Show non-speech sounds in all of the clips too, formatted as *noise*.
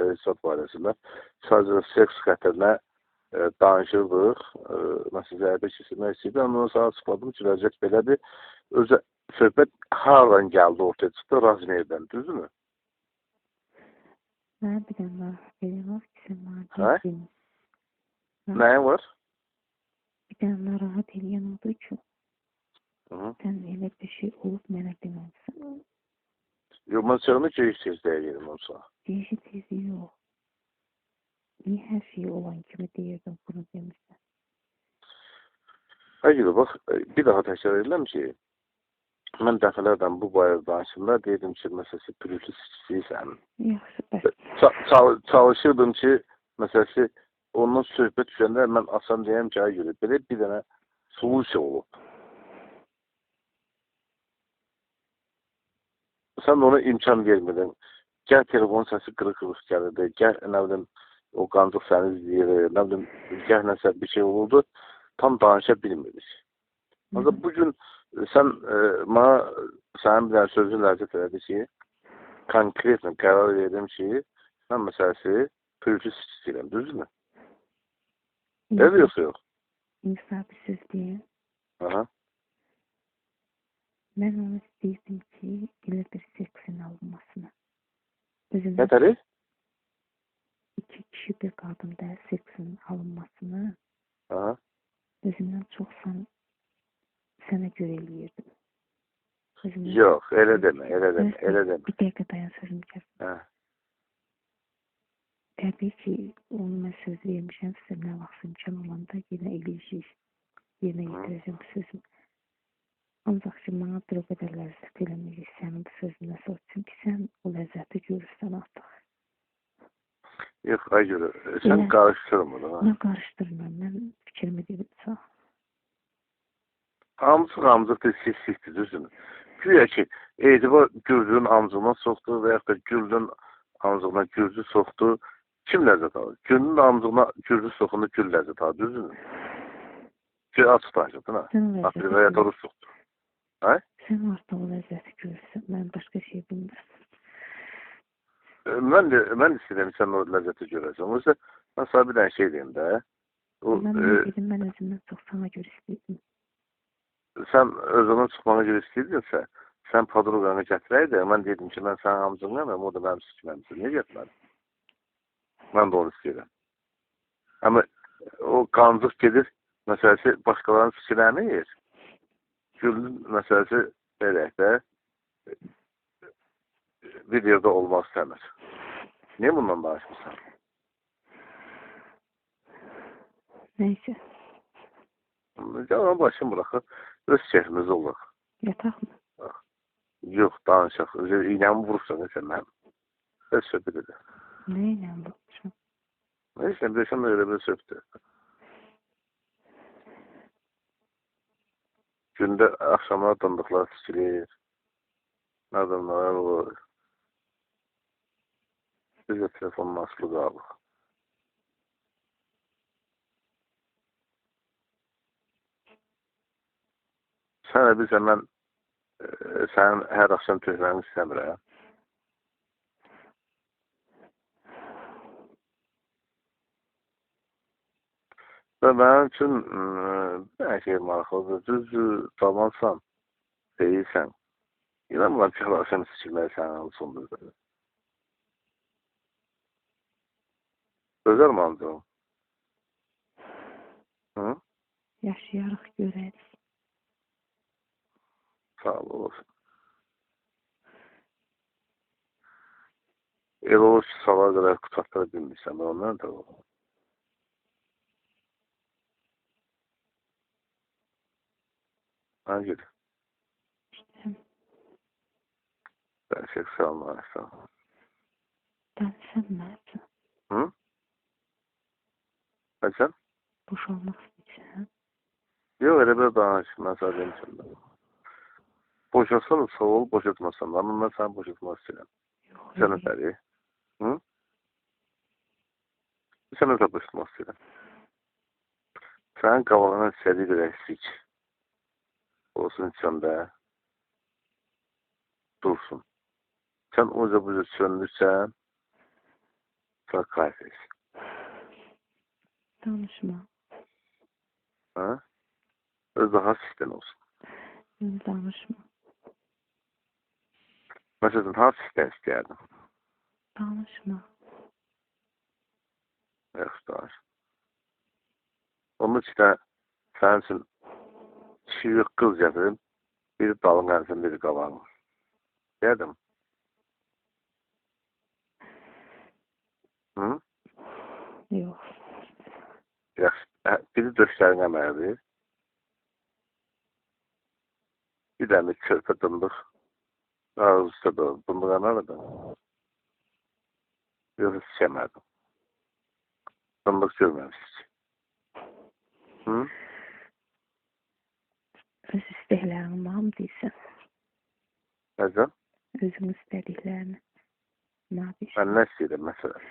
stereotip barəsində sadəcə seks xətrinə e, danışırdıq. E, məsələn, zərbə keçirmək istəyirdi. Ondan sonra açıqladım ki, vəziyyət belədir. Özə söhbət hardan gəldi ortaya çıxdı? Razmerdən, düzdürmü? Mən bir dənə narahat edirəm ki, sən mənə. Nəyin var? Bir dənə narahat edən odur ki, Hı. sən elə bir şey olub mənə deməlisən. Yox, mən sözümü geniş tezliyə yedim olsa. Deyişi tezi yox. Niyə hər şey olan kimi deyirdim bunu demirsən? Hayır, bax, bir daha təkrar edirəm ki, mən dəfələrlə bu barədə danışımda dedim ki, məsələsi pürüzlü istəyirsən. Çal- çalışırdım ki, məsələsi ondan söhbət düşəndə mən asan deyəm ki, ay görə, belə bir dənə solusiya olub. Sən ona imkan vermədin. Gəl telefon səsi qırıq-qırıq gəlirdi. Gəl, nə bilim, o qancıq səni izləyir, nə bilim, gəl nəsə bir şey olurdu. Tam danışa bilmirdik. Ancaq bu gün sən e, mənə sənin bir dənə sözün ləzzət elədi ki, konkret qərar verdim ki, mən məsələsi pürüzsüz istəyirəm, düzdürmü? Elə yoxsa yox? İnsaf bir Özümdən Nətəri? iki kişi bir qadında seksin alınmasını Aha. özümdən çox sən, sənə görə eləyirdim. Elə demə, elə demə, Bəs- elə demə. Bir dəqiqə dayan sözüm kəs. Hə. Təbii ki, onu mən söz vermişəm sizə nə vaxt imkan olanda yenə eləyəcək. Yenə yetirəcəm bu sözüm. Ancaq ki, mənə bir o qədər ləzzət eləməyəcək sənin bu sözünə söz. Çünki sən o ləzzəti görürsən artıq. Yox, ay görə, sən Elə. qarışdırma da. Mən qarışdırmıram, mən fikrimi dedim sağ. Hamısı da sessizdir, düzdürmü? Güya ki, etibar Gürdün amcığına soxdu və yaxud da Gürdün amcığına Gürdü soxdu. Kim ləzzət alır? Gürdün amcığına Gürdü soxunda Gül ləzzət alır, düzdürmü? Ki, açıq danışırdın ha. Sən o Bax, soxdu. sən artıq o ləzzəti görürsən. Mən başqa şey bilmirəm. Mən də, mən istəyirəm sən o ləzzəti görəsən. Oysa, mən sana bir dənə şey deyim də. O, Mən e, dedim, mən özümdən çox sana görə istəyirdim. sən özünün çıxmağına görə istəyirdinsə, sən podruqanı gətirəydi, mən dedim ki, mən sənin amcınlanam, o da mənim sikməmsin. Niyə getmədin? Mən də onu istəyirəm. Amma o qancıq gedir, məsələsi başqalarının fikirlərini yer. Gülün məsələsi eləyək də bir yerdə olmaq istəmir. Niyə bundan danışmısan? Neyse. Gələn başım buraxır. Öz keyfimiz olur. Yataq mı? Yox, danışaq. İynəmi vurursan, nəsə mən. Öz söhbət edək. Nə iynəmi vurursan? Neyse, bir şey belə bir söhbət edək. Gündə axşamlar dandıqlar tikilir. Nə adamlar olur. Biz də telefon maslı qalıq. Sənə bilsə mən e, sənin hər axşam töhfəni istəmirəm. Və mənim üçün hər şey maraqlıdır. Düzdür, cavansan, deyilsən. İnanmıram ki, axşam sikilməyi sənin olsundur. Gözəl manzara. Hı? Yaşayarıq, görərik. Sağ ol, olsun. Elə olur ki, sabah qədər qutatdıra bilmirsən. Ondan da o. Hangi? Ben ol, sağ ol. danışanlarsa, Hı? Kaçan? boşalmaq istəyirsən. Yok öyle bir danışma sadece içinde. Boşasan sağ ol, boşatmasan. Ama ben sana boşatmak istedim. Yox, Sen ötəri. Hı? Sen ötə boşatmak istedim. Sənin qabağına seri bir eksik. Olsun içində. Dursun. Sən o bu söndürsən. Çok kayfes. Danışma. Ha? Öz daha sistem olsun. Danışma. Mesela ha sistem istəyərdim. Danışma. Yaxşı danış. Onun üçün də sənin Çiyik qız gətirib, bir dalın ərsin, bir qalanın. Dedim. Hı? Yox. Yaxşı. Hə, biri döşlərinə məlidir. Bir dənə körpə dındıq. Ağızda da dındığa nədir? Yox, istəmədim. Dındıq görməmişdik. Hı? Öz istəklərini var mı deyirsən? Nəzəm? Özün istədiklərini. Nə deyirsən? Mən nə istəyirəm məsələn?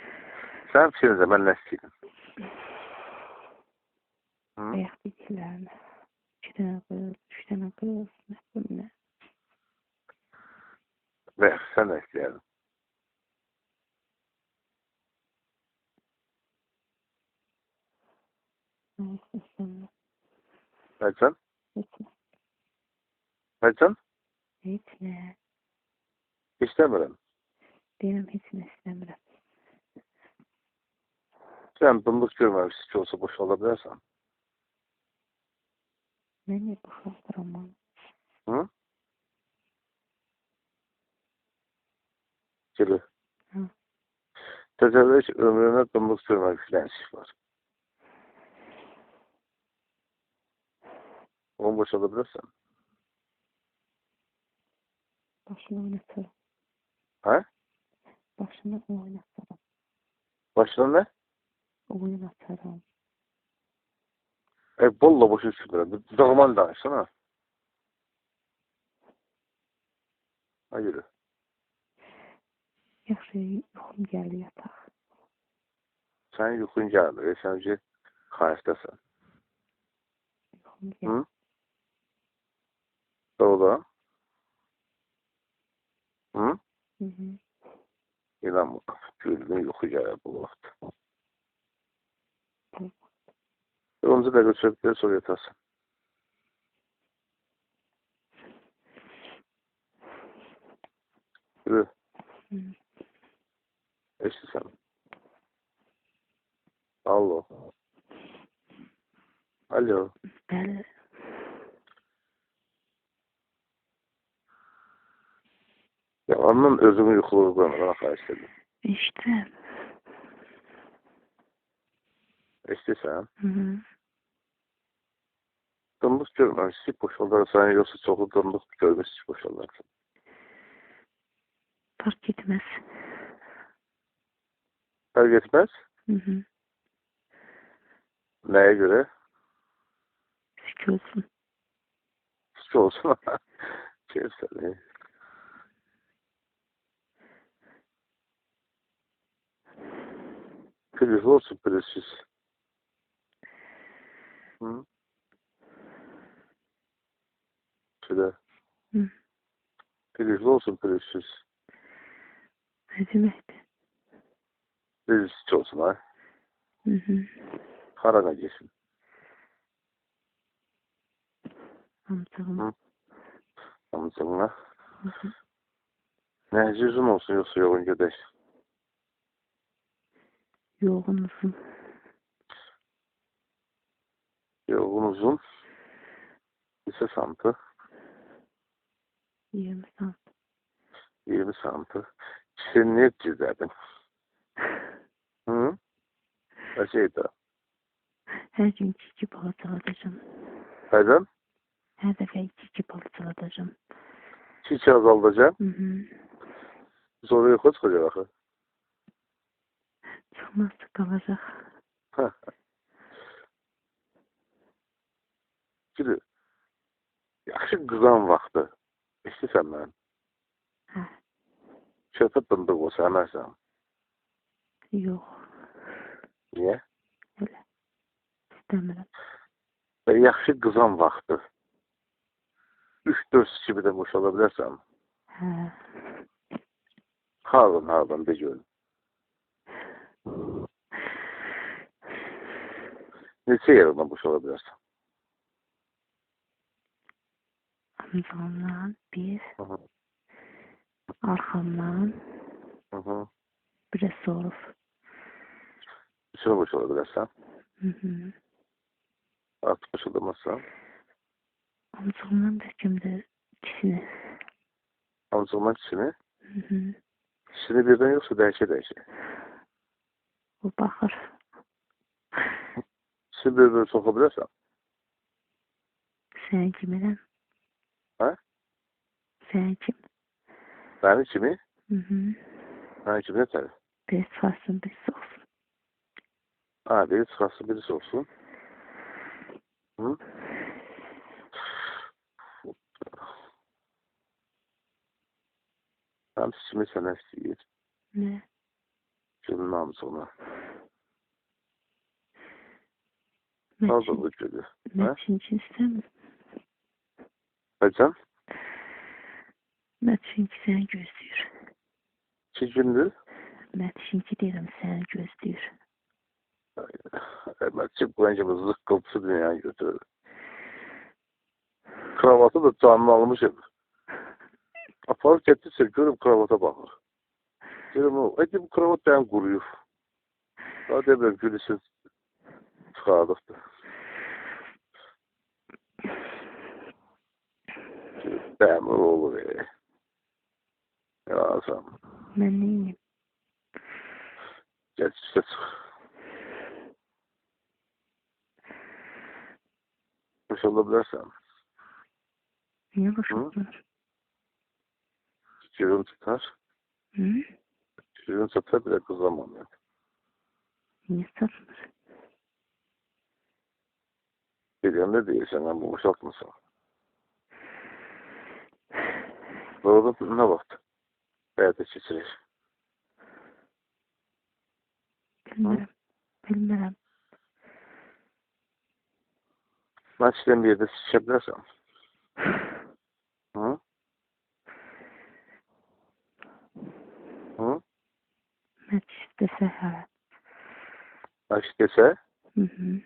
Sən fikrincə mən nə istəyirəm? Hı? Ayaq dediklərini. İki dənə qız, üç dənə qız, Nəzəm? Heç nə. İstəmirəm. Deyirəm, heç nə istəmirəm. Sən dındıq görməmişsiniz ki, olsa boş ola bilərsən. Mən niyə boşaldıram onu? Hı? Gülü. Hı. Təcəvvür ki, ömrünə dındıq görməmiş lənçik var. Onu boşala bilərsən. Başını oynatarım. Hə? Başını oynatarım. Başına nə? Oynatarım. E, bolla boşu çıxmıram. Dağman danışsın ha. Ha, yürü. Yaxşı, yuxum gəlir yataq. Sənin yuxun gəlmir. E, sən ki, xayifdəsən. Yuxum gəlir. Doğru. Hı? Hı -hı. İnanmır. Gülümün yuxu gəlir bu vaxt. 10 dəqiqə çökdür, sonra yatarsın. Yürü. Hı. Eşitsən. Alo. Alo. Bəli. Ya ondan özümü yuxulu qoymadan xahiş edirəm. İşte. Eşitirsən? Hı -hı. Dındıq görməmişsin, boşaldarsan, yoxsa çoxu dındıq görmüşsün, boşaldarsın. Fark etmez. Fərq etməz. Hı -hı. Nəyə görə? Sik olsun. Hiç olsun. *laughs* Keyifsəli. Priz olsun, prizsiz. Hı? Şöyle. Hı. Prizli olsun, prizsiz. Ne demekti? Prizsiz olsun ha. Hı hı. Harana geçsin. Amcağım. Hı. Amcınla. Hı hı. Ne yüzün olsun yoksa yoğun gödek. Yoğun uzun. Yoğun uzun. Lise santı. 20 sant. 20 santı. Sen ne çizerdin? Hı? Kaçıydı? Her gün çiçi balıcılatacağım. Neden? Her defa çiçi balıcılatacağım. Çiçeği azaldacağım. Hı hı. Sonra yok çıkacak akı. Çıkmazsa kalacak. Gülü. Yaxşı qızan vaxtı. İstəsən mən. Hə. Çöpə dındıq olsa əmərsən. Yox. Niyə? Öyle. İstemiyorum. Və yaxşı qızan vaxtı. 3-4 kimi də boşala bilərsən. Hə. Hardan hardan de görüm. Nesi yaradan boş olabilir? Omzumdan bir, Hı arkamdan Hı bir de soruf. Şuna boş olabilirsen. Hı hı. Artık boş olamazsan. Omzumdan dökümdü kişini. Omzumdan kişini? Hı hı. Kişini birden yoksa değişe değişe. O baxır. İçini bir-bir soxa bilərsən. Sən kimirəm? Hə? Sən kim? Mənim kimi, hı. mənim kimi nətədir? Bir çıxarsın, bir soxsun. Ha, biri çıxarsın, birisi olsun. Hı? Hem içimi sənə istəyir. Nə? Namusuna. Mən Nasıl bu hə? çünki istəmir. Hocam, çünki səni gözləyir. iki gündür. Mən çünki deyirəm səni gözləyir. Əməkçi qoyuncamı zıqqıltısı dünyaya götürür. Kravatı da canını almışım. Aparıb getdikcə görüb kravata baxır. O, "Ay, bu kravat benim quruyub. Daha deyirəm, gülüsüz çıxardıqdır. Dəmir olur, e. Yazam. Mən neyim? Gəl üstə çıx. Boşala bilərsən. Niyə boşaltmır? Cürüm tutar. Hı? Tutar bir də qızamam. Yani. Niyə satmır? Bilirəm də deyirsən, amma boşaltmırsan. Doğru nə vaxt həyata keçirir? Bilmirəm. Bilmirəm. Mən istəyən bir yerdə sikə bilərsən. Hı? Hı? Mən istəsə hə. Mən istəsə, Hı hı.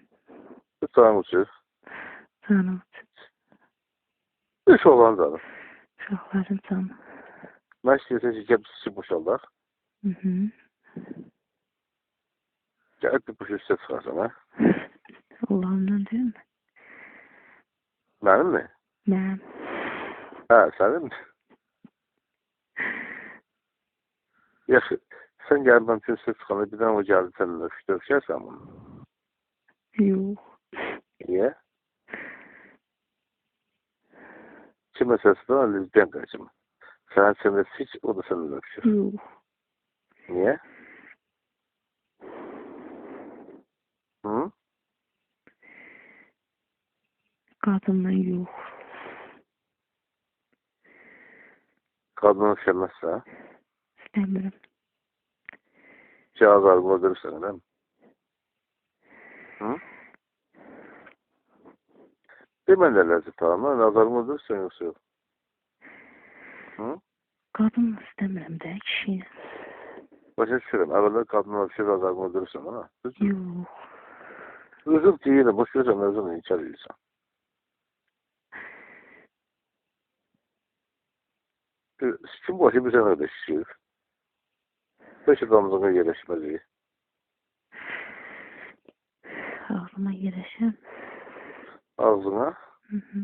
Canım üçün. Üç olan canım. Uşaqların canı. Mən istəyirsən sikə sikə boşaldaq. Hı hı. Gəlib bir boş üstə çıxarsan, hə? Olandan deyil mi? Mənim. Hə, sənin mi? Yaxşı, üstə çıxanda bir dənə o səninlə öpüşdə öpüşərsən bunu. Niyə? Kim məsələsi də lezbiyan qarşımı. Sən sənə hiç, o da səninlə öpüşür. Yox. Niyə? Hı? Qadınla yox. Qadını sevməzsə, İstəmirəm. Cihaz arıqla görürsən, elə mi? Hı? Demən də ləzzət alma, nazarımı durursan yoxsa yox. Hı? Qadınla istəmirəm də kişi. Başa düşürəm, əvvəllər qadınla bir şey nazarımı ha? Düzdür. Yox. Özüm deyirəm, boş görürsən, özüm inkar edirsən. Kim başı bir sənə də şişir. Adamlığına yerləşməliyi. Ağzıma yerəşəm. Ağzına, Hı hı.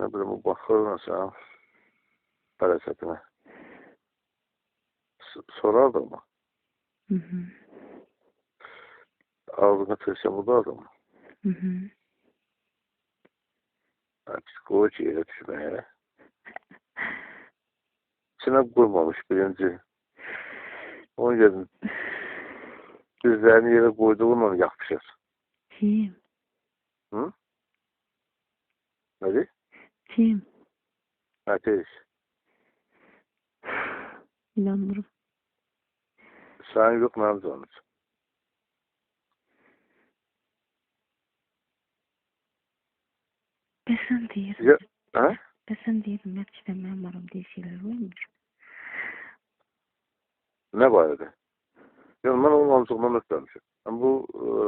nə bilim, o baxır nəsə, pərəsətinə. Sorardı mı? Hı hı. Ağzına tırsa budardı mı? Hı hı. Ha, psixoloji yerə düşməyə. İçinə qoymamış birinci. Onun yerin dizlərini yerə qoyduğunla yapışır. Kim? Hı? Nədir? Kim? Ateş. İnanmıram. Sənin yox, mənim canım. Bəsən deyir. Ya, hə? Bəsən deyir, məktəbdə mənim aram deyə şeylər olmur. Nə barədə? Yəni, mən onun amcığından ötməmişim. Yəni, bu, e,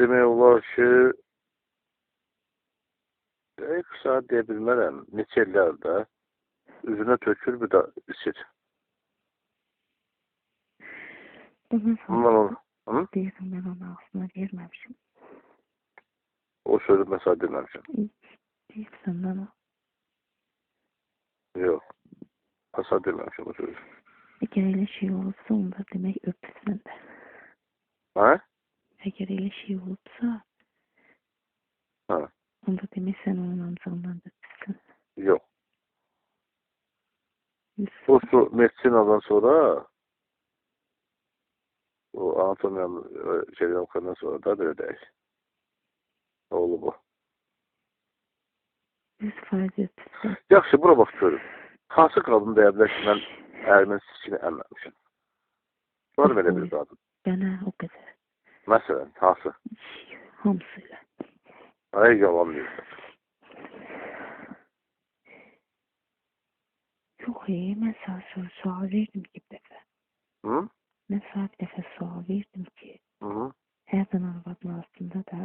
demək olar ki, e, qısa deyə bilmərəm, neçə illərdə üzünə tökür bir də içir. Onu, hı? deyirəm mən onun ağzına verməmişim. o sözü məsəl deməmişəm. Deyirsən mənə. Yox. Asla deməmişəm o sözü. Əgər elə şey olubsa, onda demək öpürsən də. Hə? Əgər elə şey olubsa, Hə. onda demək sən onun amcığından da öpürsən. Yox. O su medisinadan sonra o anatomiya şeyden okandan sonra da böyle değil. Oğlu bu. yüz faiz öpürsən. Yaxşı, bura bax görüm. Hansı qadın deyə bilər ki, mən sikini əmməmişim? Var belə bir qadın. Bənə o qədər. Məsələn, hansı? Hamısıyla. Ay, yalan deyirsən. Yox, e, mən sənə sual, verdim ki, bir dəfə. Hı? Sənə bir dəfə sual verdim ki, Hı hərdən arvadın arasında da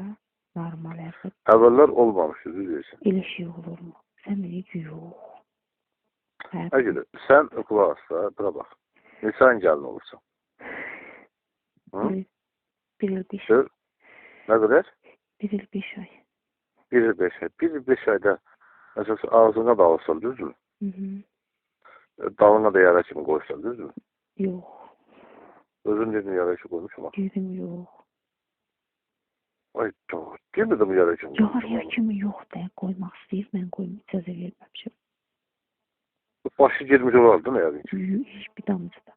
normal ərvəd Əvvəllər olmamışdı, deyirsən. elə şey olurmu? Sən deyir ki, yox. Hərdən Əgər sən qulaq as da, bura bax. Neçə ayın gəlin olursan? Hı? bir, bir il beş, Söz, nə qədər? bir il beş ay. Bir il beş ay. Bir il beş ayda məsələn ağzına da alsan, düzdür? Hı -hı. Dalına da yara kimi qoysan, düzdür? Yox, Özün dedin yara kimi qoymuşum. ha. dedim yox. Ay, doğru. Demedim yara kimi qoymuşum. Yarıya kimi yox da qoymaq istəyir, mən qoyma icazə verməmişəm. Başı girmiş olardı yəqin ki. Yox, heç bir damcı da.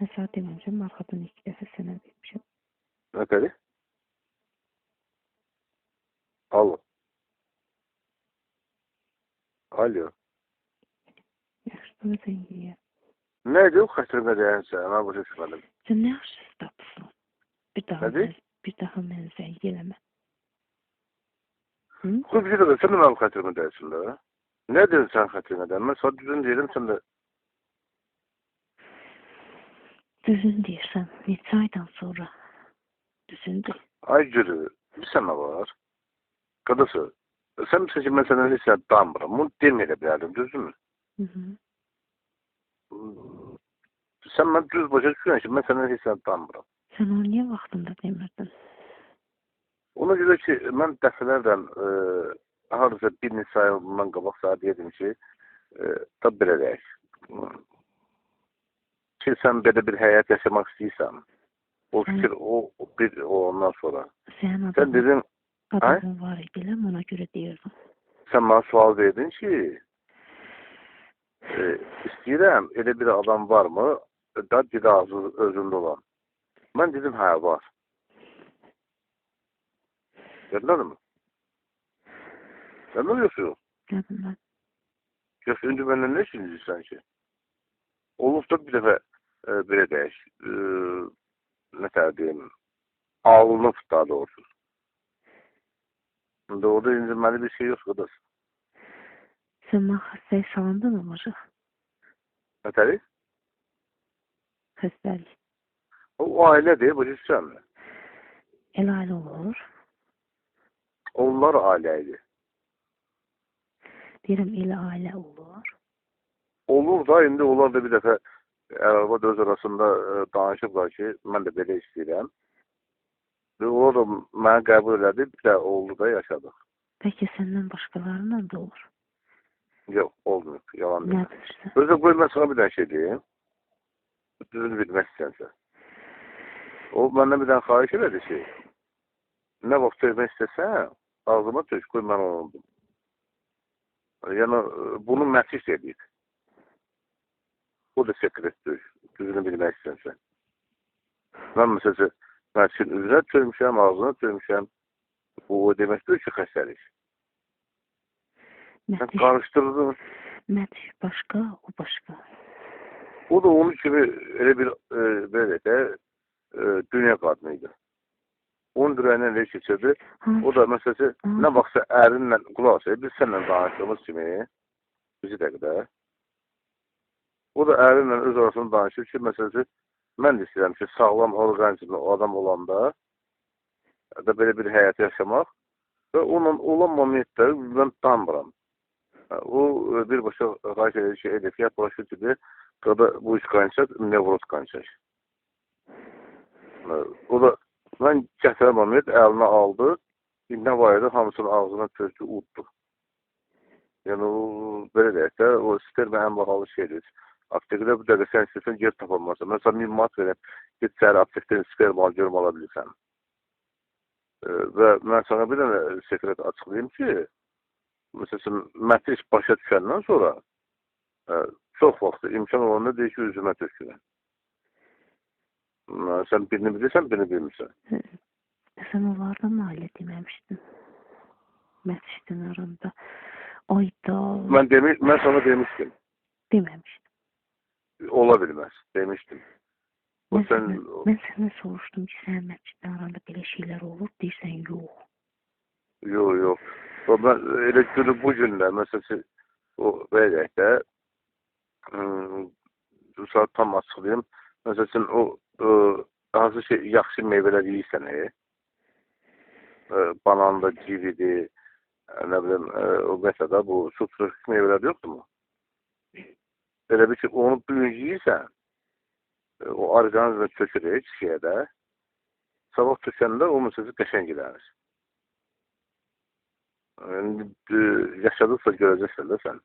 Mən sənə deməmişəm, arxadan iki dəfə sənə vermişəm. Nə dedi? Alo. Alo. Yaxşı, da zəng eləyər. Nədir o xətrimə dəyənsə? Mən başa düşmədim. Sən nə yaxşı tapırsan? Bir daha, Nədir? bir daha mən zəng eləmə. Hı? Qoy bir şey də sən mənim xətrimə dəyəsin də. Nə dedin xətrimə dəyən? Mən sana düzün deyirəm, sən də Düzün deyirsən, neçə aydan sonra? Düzündür. ay gülü, bir sənə var. Bilirsən ki, mən səndən heç nə danmıram. Bunu deməyə də bilərdim, düzdürmü? Hı -hı. Sən mən düz başa düşürsən ki, mən səndən heç nə danmıram. Sən onu niyə vaxtında demirdin? Ona görə ki, mən dəfələrlə e, hardasa bir neçə ay bundan qabaq sənə deyirdim ki, e, da belə deyək. Ki, sən belə bir həyat yaşamaq istəyirsən, o Sən- fikir, o o bir o ondan sonra. Sən adamın, dedin, adamın var idi, elə ona görə deyirdim. sən mənə sual verdin ki, e, istəyirəm, elə bir adam varmı, da dili ağzı özündə olan. Mən dedim, hə, var. Gördün mü? Sen ne? Dedim mən. Ya şimdi benden ne düşünürsən ki? Olub da bir dəfə e, belə deyək, e, nə tər deyim, ağlınıb daha doğrusu. İndi orada incinməli bir şey yok qıdız. Sən mən xəstəyə salındın olacaq. Nə təri? Xəstəlik. O, o ailədir, bu düşsən mi? El ailə olur. Onlar ailə idi. Deyirəm elə ailə olur. Olur da, indi onlar da bir dəfə araba öz arasında e, danışıblar ki, mən də belə istəyirəm. Və onlar da mənə qəbul elədi, bir də oldu da yaşadıq. Bəlkə səndən başqalarıyla da olur. Yox, olmuyor, yalan deyil. Özü qoy mən sana bir dənə şey deyim. Düzünü bilmək istəyənsə. O məndən bir dənə xahiş elədi ki, nə vaxt söyləmək istəsən, ağzıma tök, qoy mən onu oldum. Yəni, bunu məsis edib. O da sekretdir, düzünü bilmək istəyənsə. Mən məsələn, məsin üzrə törmüşəm, ağzına törmüşəm. Bu o deməkdir ki, xəstəlik. Sən qarışdırdın. mətiş başqa, o başqa. O da onun kimi elə bir e, belə də e, dünya qadınıydı. Onun ürəyindən elə keçirdi. O da məsələn, nə vaxtsa ərinlə qulaq asır, biz səninlə danışdığımız kimi bizi də qədər. O da ərinlə öz arasında danışır ki, məsələn, mən də istəyirəm ki, sağlam orqanizmli adam olanda da belə bir həyat yaşamaq və onun olan momentləri mən tanımıram. Ha, O e, birbaşa xahiş edir ki, edək, ya başqa türlü qada bu iş qaynacaq, nevroz qaynacaq. Ha, O da mən gətirən moment əlinə aldı, nə var idi, hamısını ağzına tökdü, uddu. Yəni o belə deyək də, o sperma ən bahalı şeydir. Aptekdə bu dəqiqə sən istəsən yer tapılmazsa. Məsələn, 1000 manat verib, get səhər aptekdən sperma al, görüm ala bilirsən. E, və mən sana bir dənə sekret açıqlayayım ki, məsələn, matris başa düşəndən sonra e, çox vaxt imkan olanda deyir ki, üzümə tökürəm. Sən birini bilirsən, birini bilmirsən. Sən onlardan ailə deməmişdin. Məscidin aranda. Ayda Mən demiş, mən sana demişdim. deməmişdim. Ola bilməz. Demişdim. O Mən, sən mən sənə soruşdum ki, sənin məscidin aranda belə şeylər olur, deyirsən yox. Yox, yox. O mən elə günü bu gündə məsələn o deyək də bu saat tam açıqlayım. Məsələn o hansı şey, yaxşı meyvələr yeyirsən, e, banan da, cividir, e, nə bilim, e, o qəsə də bu su tropik meyvələr yoxdur mu? Elə bir ki, onu bu gün yeyirsən, e, o orqanizmə çökür, çiçəyə də, sabah tökəndə o məsəsi qəşəng ilərdir. Yəni, e, yaşadıqsa görəcəksən də sən.